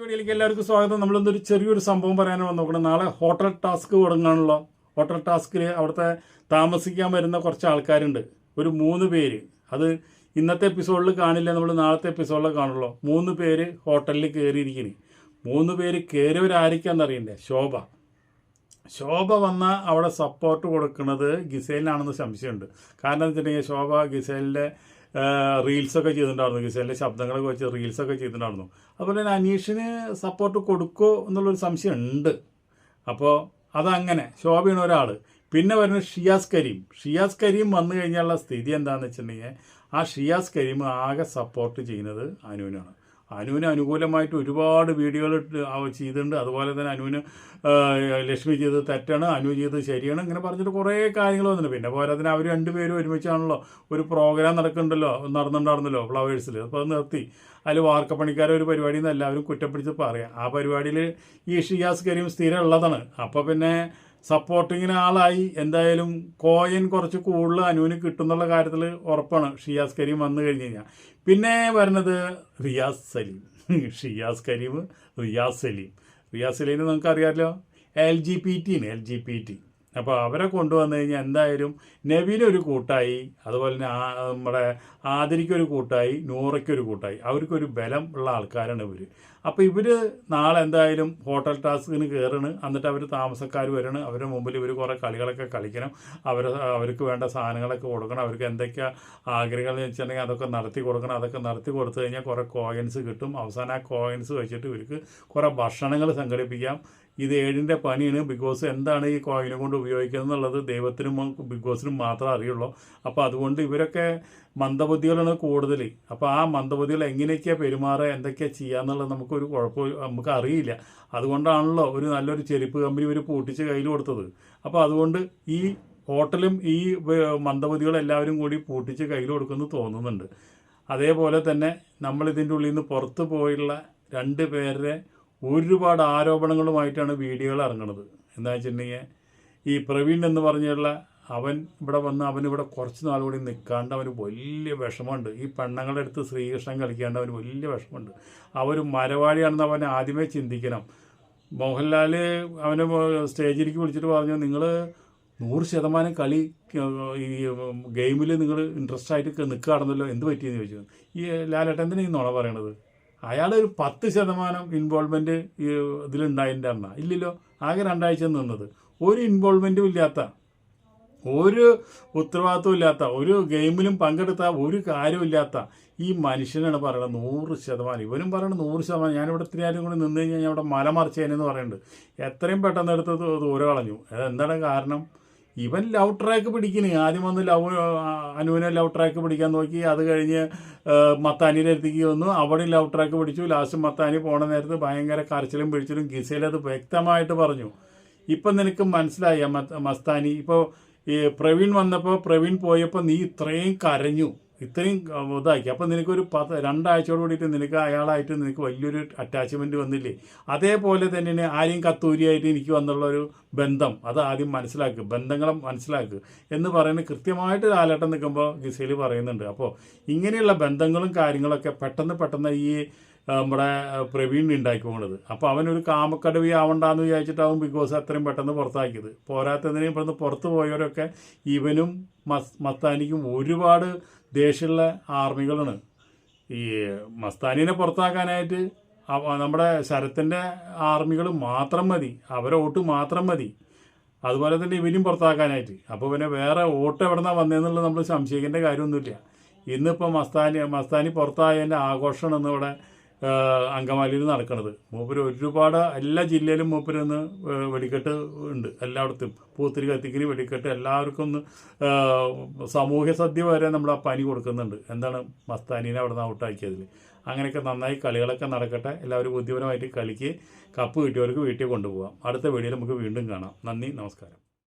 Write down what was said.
വീഡിയോയിലേക്ക് എല്ലാവർക്കും സ്വാഗതം. നമ്മളെന്തൊരു ചെറിയൊരു സംഭവം പറയാനാണ് നോക്കണം നാളെ ഹോട്ടൽ ടാസ്ക് തുടങ്ങാണല്ലോ. ഹോട്ടൽ ടാസ്കിൽ അവിടുത്തെ താമസിക്കാൻ വരുന്ന കുറച്ച് ആൾക്കാരുണ്ട്. ഒരു മൂന്ന് പേര്. അത് ഇന്നത്തെ എപ്പിസോഡിൽ കാണില്ല. നമ്മൾ നാളത്തെ എപ്പിസോഡിൽ കാണുള്ളൂ. മൂന്ന് പേര് ഹോട്ടലിൽ കയറിയിരിക്കുന്നു മൂന്ന് പേര് കയറിയവരായിരിക്കാന്നറിയണ്ടേ ശോഭ. ശോഭ വന്ന അവിടെ സപ്പോർട്ട് കൊടുക്കുന്നത് ഗിസേലിനാണെന്ന് സംശയമുണ്ട്. കാരണം എന്ന് വെച്ചിട്ടുണ്ടെങ്കിൽ ശോഭ ഗിസേലിന്റെ റീൽസൊക്കെ ചെയ്തിട്ടുണ്ടായിരുന്നു. ഗിസേലിന്റെ ശബ്ദങ്ങളൊക്കെ വെച്ച് റീൽസൊക്കെ ചെയ്തിട്ടുണ്ടായിരുന്നു. അതുപോലെ തന്നെ അനീഷിന് സപ്പോർട്ട് കൊടുക്കുമോ എന്നുള്ളൊരു സംശയം ഉണ്ട്. അപ്പോൾ അതങ്ങനെ. ശോഭയാണ് ഒരാൾ പിന്നെ വരുന്ന ഷിയാസ് കരീം. ഷിയാസ് കരീം വന്നു കഴിഞ്ഞാലുള്ള സ്ഥിതി എന്താണെന്ന് വെച്ചിട്ടുണ്ടെങ്കിൽ ആ ഷിയാസ് കരീം ആകെ സപ്പോർട്ട് ചെയ്യുന്നത് അനുവിനാണ്. അനുവിന് അനുകൂലമായിട്ട് ഒരുപാട് വീഡിയോകൾ ചെയ്തിട്ടുണ്ട്. അതുപോലെ തന്നെ അനുവിന് ലക്ഷ്മി ചെയ്തത് തെറ്റാണ് അനു ചെയ്തത് ശരിയാണ് ഇങ്ങനെ പറഞ്ഞിട്ട് കുറേ കാര്യങ്ങൾ വന്നിട്ടുണ്ട്. പിന്നെ പോരാത്തിന് അവർ രണ്ടുപേരും ഒരുമിച്ചാണല്ലോ ഒരു പ്രോഗ്രാം നടക്കുന്നുണ്ടല്ലോ നടന്നിട്ടുണ്ടായിരുന്നല്ലോ ഫ്ലവേഴ്സിൽ. അപ്പോൾ അത് നിർത്തി. അതിൽ വാർക്കപ്പണിക്കാരെ ഒരു പരിപാടി എന്ന് എല്ലാവരും കുറ്റപ്പിടിച്ച് പറയാം. ആ പരിപാടിയിൽ ഈ ഷിയാസ് കരീം സ്ഥിരം ഉള്ളതാണ് അപ്പോൾ പിന്നെ സപ്പോർട്ടിങ്ങിന് ആളായി. എന്തായാലും കോയിൻ കുറച്ച് കൂടുതൽ അനുവിന് കിട്ടുന്നുള്ള കാര്യത്തിൽ ഉറപ്പാണ്. ഷിയാസ് കരീം വന്നു കഴിഞ്ഞ് കഴിഞ്ഞാൽ. പിന്നെ വരുന്നത് റിയാസ് സലീം. ഷിയാസ് കരീം റിയാസ് സലീം. റിയാസ് സലീം നമുക്ക് അറിയാമല്ലോ? എൽ ജി പി ടിന് എൽ ജി പി ടി. അപ്പോൾ അവരെ കൊണ്ടുവന്നു കഴിഞ്ഞാൽ എന്തായാലും നബീനൊരു കൂട്ടായി അതുപോലെ തന്നെ നമ്മുടെ ആതിരിക്കൊരു കൂട്ടായി നൂറയ്ക്കൊരു കൂട്ടായി. അവർക്കൊരു ബലം ഉള്ള ആൾക്കാരാണ് ഇവർ അപ്പോൾ ഇവർ നാളെ എന്തായാലും ഹോട്ടൽ ടാസ്കിന് കയറണ് എന്നിട്ട് അവർ താമസക്കാർ വരണം. അവരുടെ മുമ്പിൽ ഇവർ കുറേ കളികളൊക്കെ കളിക്കണം. അവർ അവർക്ക് വേണ്ട സാധനങ്ങളൊക്കെ കൊടുക്കണം. അവർക്ക് എന്തൊക്കെ ആഗ്രഹങ്ങൾ വെച്ചിട്ടുണ്ടെങ്കിൽ അതൊക്കെ നടത്തി കൊടുക്കണം. അതൊക്കെ നടത്തി കൊടുത്തു കഴിഞ്ഞാൽ കുറേ കോയിൻസ് കിട്ടും. അവസാനം ആ കോയിൻസ് വെച്ചിട്ട് ഇവർക്ക് കുറേ ഭക്ഷണങ്ങൾ സംഘടിപ്പിക്കാം. ഇത് ഏഴിന്റെ പണിയാണ് ബിഗ് ബോസ് എന്താണ് ഈ കോയിനെ കൊണ്ട് ഉപയോഗിക്കുന്നത് എന്നുള്ളത് ദൈവത്തിനും ബിഗ് ബോസിനും മാത്രമേ അറിയുള്ളൂ. അപ്പോൾ അതുകൊണ്ട് ഇവരൊക്കെ മന്ദബുദ്ധികളാണ് കൂടുതൽ. അപ്പോൾ ആ മന്ദബുദ്ധികൾ എങ്ങനെയൊക്കെയാണ് പെരുമാറുക എന്തൊക്കെയാണ് ചെയ്യുക എന്നുള്ളത് നമുക്കൊരു കുഴപ്പം നമുക്ക് അറിയില്ല. അതുകൊണ്ടാണല്ലോ ഒരു നല്ലൊരു ചെരുപ്പ് കമ്പനി ഇവർ പൂട്ടിച്ച് കയ്യിൽ കൊടുത്തത്. അപ്പോൾ അതുകൊണ്ട് ഈ ഹോട്ടലും ഈ മന്ദബുദ്ധികൾ എല്ലാവരും കൂടി പൂട്ടിച്ച് കയ്യിൽ കൊടുക്കുമെന്ന് തോന്നുന്നുണ്ട്. അതേപോലെ തന്നെ നമ്മൾ ഇതിന്റെ ഉള്ളിൽ നിന്ന് പുറത്ത് പോയുള്ള രണ്ട് പേരുടെ ഒരുപാട് ആരോപണങ്ങളുമായിട്ടാണ് വീഡിയോകൾ ഇറങ്ങുന്നത് എന്താ വെച്ചിട്ടുണ്ടെങ്കിൽ ഈ പ്രവീൺ എന്ന് പറഞ്ഞുള്ള അവൻ ഇവിടെ വന്ന് അവൻ ഇവിടെ കുറച്ച് നാൾ കൂടി നിൽക്കാണ്ട് അവന് വലിയ വിഷമമുണ്ട്. ഈ പെണ്ണങ്ങളുടെ അടുത്ത് ശ്രീകൃഷ്ണൻ കളിക്കാണ്ട് അവന് വലിയ വിഷമമുണ്ട്. അവർ മരവാടിയാണെന്ന് അവൻ ആദ്യമേ ചിന്തിക്കണം. മോഹൻലാൽ അവനെ സ്റ്റേജിലേക്ക് വിളിച്ചിട്ട് പറഞ്ഞു നിങ്ങൾ നൂറ് ശതമാനം കളി ഈ ഗെയിമിൽ നിങ്ങൾ ഇൻട്രസ്റ്റ് ആയിട്ട് നിൽക്കുകയാണെന്നല്ലോ എന്ത് പറ്റിയെന്ന് ചോദിച്ചു. ഈ ലാലേട്ടൻ തന്നെ ഈ നുണ പറയണത്? അയാൾ ഒരു പത്ത് ശതമാനം ഇൻവോൾവ്മെന്റ് ഇതിലുണ്ടായിട്ടുണ്ടായിരുന്ന ഇല്ലല്ലോ ആകെ രണ്ടാഴ്ച നിന്നത്. ഒരു ഇൻവോൾവ്മെന്റും ഇല്ലാത്ത ഒരു ഉത്തരവാദിത്വം ഇല്ലാത്ത ഒരു ഗെയിമിലും പങ്കെടുത്ത ഒരു കാര്യമില്ലാത്ത ഈ മനുഷ്യനാണ് പറയുന്നത് നൂറ് ശതമാനം. ഇവനും പറയുന്നത് നൂറ് ശതമാനം. ഞാനിവിടെ ഇത്തിരി നേരം കൂടി നിന്ന് കഴിഞ്ഞാൽ ഞാൻ ഇവിടെ മല മറിച്ചേനെന്ന് പറയുന്നുണ്ട്. എത്രയും പെട്ടെന്ന് എടുത്ത് ദൂരെ കളഞ്ഞു. അതെന്താണ് കാരണം? ഇവൻ ലവ് ട്രാക്ക് പിടിക്കണേ. ആദ്യം വന്ന് ലവ് അനുവിനെ ലവ് ട്രാക്ക് പിടിക്കാൻ നോക്കി. അത് കഴിഞ്ഞ് മത്താനിയുടെ അടുത്തേക്ക് വന്നു. അവിടെ ലവ് ട്രാക്ക് പിടിച്ചു. ലാസ്റ്റ് മത്താനി പോണ നേരത്ത് ഭയങ്കര കരച്ചിലും പിടിച്ചിലും ഗിസയിലത് വ്യക്തമായിട്ട് പറഞ്ഞു. ഇപ്പം നിനക്ക് മനസ്സിലായി? മസ്താനി. ഇപ്പോൾ പ്രവീൺ വന്നപ്പോൾ പ്രവീൺ പോയപ്പോൾ നീ ഇത്രയും കരഞ്ഞു. ഇത്രയും ഇതാക്കി. അപ്പം നിനക്കൊരു പത്ത് രണ്ടാഴ്ചയോട് കൂടിയിട്ട് നിനക്ക് അയാളായിട്ട് നിനക്ക് വലിയൊരു അറ്റാച്ച്മെന്റ് വന്നില്ലേ? അതേപോലെ തന്നെയാണ് ആരെയും കത്തൂരിയായിട്ട് എനിക്ക് വന്നുള്ള ഒരു ബന്ധം. അത് ആദ്യം മനസ്സിലാക്കുക ബന്ധങ്ങളെ മനസ്സിലാക്കുക എന്ന് പറയുന്നത് കൃത്യമായിട്ട് കാലഘട്ടം നിൽക്കുമ്പോൾ ഗിസയിൽ പറയുന്നുണ്ട്. അപ്പോൾ ഇങ്ങനെയുള്ള ബന്ധങ്ങളും കാര്യങ്ങളൊക്കെ പെട്ടെന്ന് പെട്ടെന്ന് ഈ നമ്മുടെ പ്രവീൺ പ്രവീൺ ഉണ്ടാക്കിക്കൊണ്ടത് അപ്പോൾ അവനൊരു കാമക്കടവി ആവണ്ടെന്ന് വിചാരിച്ചിട്ടാവും ബിഗ് ബോസ് അത്രയും പെട്ടെന്ന് പുറത്താക്കിയത്. പോരാത്തതിനെ ഇവിടുന്ന് പുറത്ത് പോയവരൊക്കെ ഇവനും മസ് മസ്താനിക്കും ഒരുപാട് ദേഷ്യമുള്ള ആർമികളാണ്. ഈ മസ്താനിനെ പുറത്താക്കാനായിട്ട് നമ്മുടെ ശരത്തിന്റെ ആർമികൾ മാത്രം മതി അവരെ വോട്ട് മാത്രം മതി. അതുപോലെ തന്നെ ഇവനും പുറത്താക്കാനായിട്ട്. അപ്പോൾ പിന്നെ വേറെ വോട്ട് എവിടെന്നാണ് വന്നതെന്നുള്ളത് നമ്മൾ സംശയിക്കേണ്ട കാര്യമൊന്നുമില്ല. ഇന്നിപ്പോൾ മസ്താനി മസ്താനി പുറത്തായതിന്റെ ആഘോഷമാണ് ഇന്ന് ഇവിടെ അങ്കമാലിയിൽ നടക്കുന്നത് മൂപ്പര് ഒരുപാട് എല്ലാ ജില്ലയിലും മൂപ്പര് ഇന്ന് വെടിക്കെട്ട് ഉണ്ട്. എല്ലായിടത്തും. പൂത്തിരി കത്തിക്കിന് വെടിക്കെട്ട് എല്ലാവർക്കും ഒന്ന് സാമൂഹ്യ സദ്യ വരെ നമ്മൾ ആ പനി കൊടുക്കുന്നുണ്ട്. എന്താണ് മസ്താനീനെ അവിടെ നിന്ന് ഔട്ടാക്കിയതിൽ അങ്ങനെയൊക്കെ നന്നായി കളികളൊക്കെ നടക്കട്ടെ. എല്ലാവരും ബുദ്ധിപരമായിട്ട് കളിക്ക്. കപ്പ് കിട്ടിയവർക്ക് വീട്ടിൽ കൊണ്ടുപോകാം അടുത്ത വീഡിയോയിൽ നമുക്ക് വീണ്ടും കാണാം. നന്ദി നമസ്കാരം.